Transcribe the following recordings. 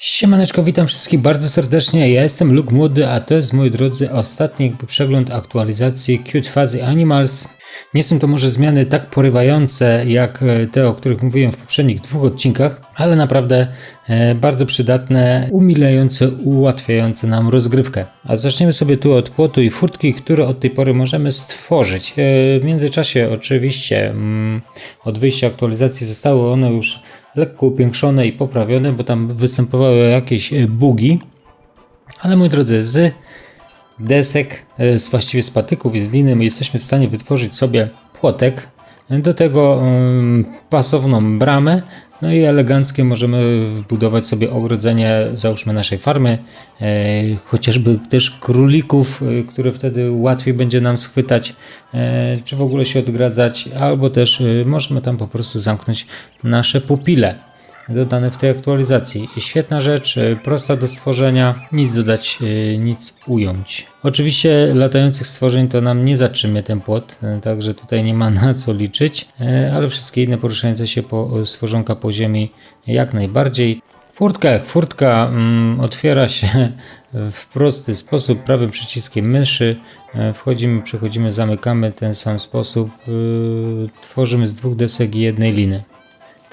Siemaneczko, witam wszystkich bardzo serdecznie. Ja jestem Luke Młody, a to jest, moi drodzy, ostatni jakby przegląd aktualizacji Cute Fuzzy Animals. Nie są to może zmiany tak porywające jak e, te, o których mówiłem w poprzednich dwóch odcinkach, ale naprawdę e, bardzo przydatne, umilające, ułatwiające nam rozgrywkę. A zaczniemy sobie tu od płotu i furtki, które od tej pory możemy stworzyć. E, w międzyczasie oczywiście mm, od wyjścia aktualizacji zostały one już lekko upiększone i poprawione, bo tam występowały jakieś bugi. Ale moi drodzy, z desek, e, z właściwie z patyków i z liny my jesteśmy w stanie wytworzyć sobie płotek. Do tego mm, pasowną bramę, no i eleganckie możemy wbudować sobie ogrodzenie, załóżmy naszej farmy, e, chociażby też królików, e, które wtedy łatwiej będzie nam schwytać, e, czy w ogóle się odgradzać, albo też e, możemy tam po prostu zamknąć nasze pupile dodane w tej aktualizacji. Świetna rzecz, e, prosta do stworzenia, nic dodać, e, nic ująć. Oczywiście latających stworzeń to nam nie zatrzymie ten płot, e, także tutaj nie ma na co liczyć, ale wszystkie inne poruszające się po stworzonka po ziemi jak najbardziej. Furtka jak furtka mm, otwiera się w prosty sposób prawym przyciskiem myszy. Wchodzimy, przechodzimy, zamykamy ten sam sposób. Yy, tworzymy z dwóch desek i jednej liny.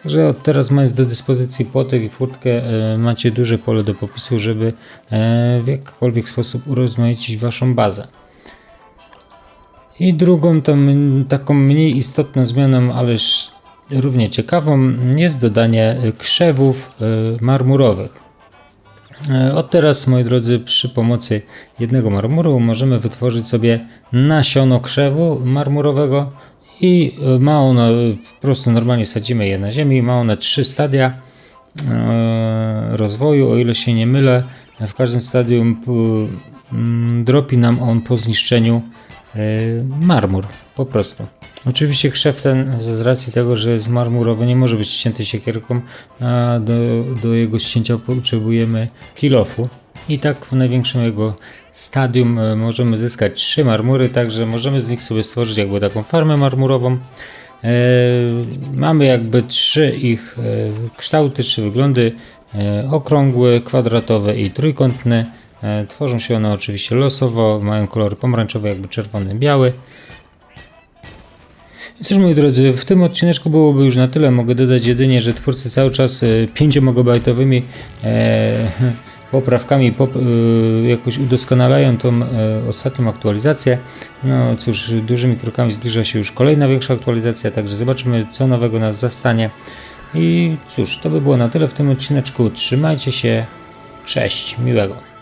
Także od teraz mając do dyspozycji płotek i furtkę e, macie duże pole do popisu, żeby e, w jakikolwiek sposób urozmaicić waszą bazę. I drugą tą, taką mniej istotną zmianą, ależ równie ciekawą jest dodanie krzewów e, marmurowych. Od teraz, moi drodzy, przy pomocy jednego marmuru możemy wytworzyć sobie nasiono krzewu marmurowego i e, ma ono, po prostu normalnie sadzimy je na ziemi, ma one trzy stadia e, rozwoju, o ile się nie mylę. W każdym stadium mm, dropi nam on po zniszczeniu e, marmur, po prostu. Oczywiście krzew ten z racji tego, że jest marmurowy nie może być ścięty siekierką, a do, do jego ścięcia potrzebujemy kilofu. I tak w największym jego stadium e, możemy zyskać trzy marmury, także możemy z nich sobie stworzyć jakby taką farmę marmurową. E, mamy jakby trzy ich e, kształty, trzy wyglądy: okrągły, kwadratowy i trójkątny. E, tworzą się one oczywiście losowo, mają kolory pomarańczowe, jakby czerwony, biały. Cóż moi drodzy, w tym odcineczku byłoby już na tyle. Mogę dodać jedynie, że twórcy cały czas e, 5-megabajtowymi e, poprawkami pop, e, jakoś udoskonalają tą e, ostatnią aktualizację. No cóż, dużymi krokami zbliża się już kolejna większa aktualizacja, także zobaczymy co nowego nas zastanie. I cóż, to by było na tyle w tym odcineczku. Trzymajcie się. Cześć, miłego.